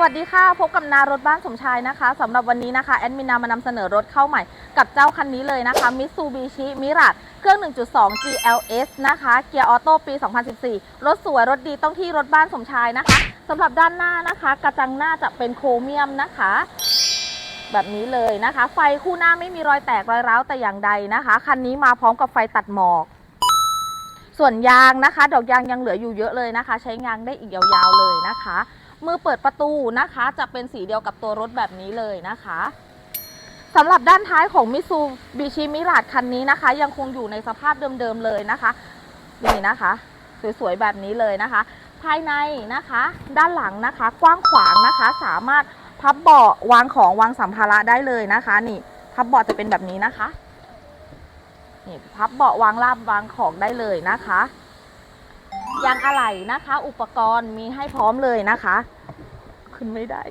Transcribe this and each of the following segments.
วัสดีค่ะพบกับนารถบ้านสมชายนะคะสำหรับวันนี้นะคะแอดมินนามานำเสนอรถเข้าใหม่กับเจ้าคันนี้เลยนะคะ Mitsubishi Mirage เครื่อง 1.2 GLS นะคะเกียร์ออโต้ปี 2014 รถสวยรถดีต้องที่รถบ้านสมชายนะคะสำหรับด้านหน้านะคะ กระจังหน้าจะเป็นโครเมียมนะคะ แบบนี้เลยนะคะ ไฟคู่หน้าไม่มีรอยแตกรอยร้าวแต่อย่างใดนะคะคันนี้มาพร้อมกับไฟตัดหมอก ส่วนยางนะคะ ดอกยางยังเหลืออยู่เยอะเลยนะคะ ใช้งานได้อีกยาวๆเลยนะคะ มือเปิดประตูนะคะ จะเป็นสีเดียวกับตัวรถแบบนี้เลยนะคะสำหรับด้านท้ายของมิซูบิชิมิราดคันนี้นะคะ ยังคงอยู่ในสภาพเดิมๆเลยนะคะ นี่นะคะ สวยๆแบบนี้เลยนะคะ ภายในนะคะ ด้านหลังนะคะ กว้างขวางนะคะ สามารถพับเบาะวางของวางสัมภาระได้เลยนะคะ นี่พับเบาะจะเป็นแบบนี้นะคะนี่พับเบาะวางลาบวางของได้เลยนะคะ ยางอะไหล่นะคะ อุปกรณ์มีให้พร้อมเลยนะคะ ขึ้นไม่ได้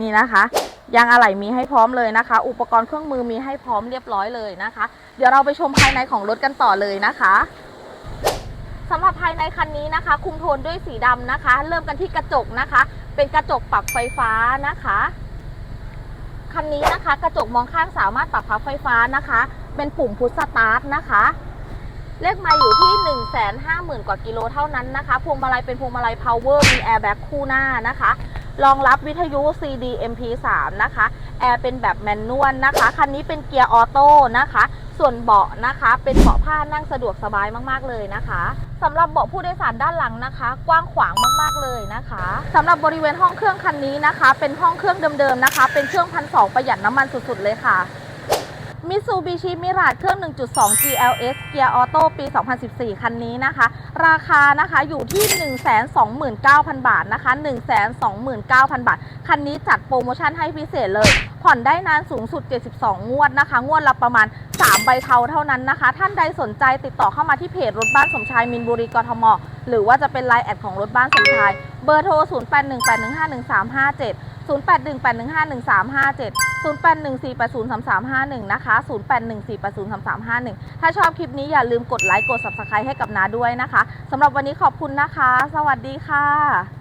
นี่นะคะยางอะไหล่มีให้พร้อมเลยนะคะ อุปกรณ์เครื่องมือมีให้พร้อมเรียบร้อยเลยนะคะ เดี๋ยวเราไปชมภายในของรถกันต่อเลยนะคะสำหรับภายในคันนี้นะคะ คุมโทนด้วยสีดำนะคะ เริ่มกันที่กระจกนะคะ เป็นกระจกปรับไฟฟ้านะคะคันนี้นะคะ กระจกมองข้างสามารถปรับพับไฟฟ้านะคะ เป็นปุ่มพุชสตาร์ทนะคะ เลขไมาอยู่ที่ 1 5 0 0 0 0 กว่ากิโลเท่านั้นนะคะ พวงมาลัยเป็นพวงมาลัย power มี airbag คู่หน้านะคะ รองรับวิทยุ CD MP3 นะคะ แอร์เป็นแบบแมนนวลนะคะ คันนี้เป็นเกียร์ออโต้นะคะ ส่วนเบาะนะคะ เป็นเบาะผ้านั่งสะดวกสบายมากๆเลยนะคะสำหรับเบาะผู้โดยสารด้านหลังนะคะ กว้างขวางมากๆเลยนะคะสำหรับบริเวณห้องเครื่องคันนี้นะคะ เป็นห้องเครื่องเดิมๆนะคะ เป็นเครื่องพันสประหยัดน้ำมันสุดๆเลยค่ะ มิซูบิชิมิราดเครื่อง 1.2 GLS เกียร์ออโต้ปี 2014 คันนี้นะคะ ราคานะคะอยู่ที่ 129,000 บาทนะคะ 129,000 บาท คันนี้จัดโปรโมชั่นให้พิเศษเลย ผ่อนได้นานสูงสุด 72 งวดนะคะ งวดละประมาณ 3 ใบเทาเท่านั้นนะคะ ท่านใดสนใจติดต่อเข้ามาที่เพจรถบ้านสมชายมินบุรีกทม หรือว่าจะเป็นไลน์แอดของรถบ้านสมชาย เบอร์โทร 0818151357 0818151357 0814803351 นะคะ 0814803351 ถ้าชอบคลิปนี้อย่าลืมกดไลค์ กด subscribe ให้กับนาด้วยนะคะสำหรับวันนี้ขอบคุณนะคะ สวัสดีค่ะ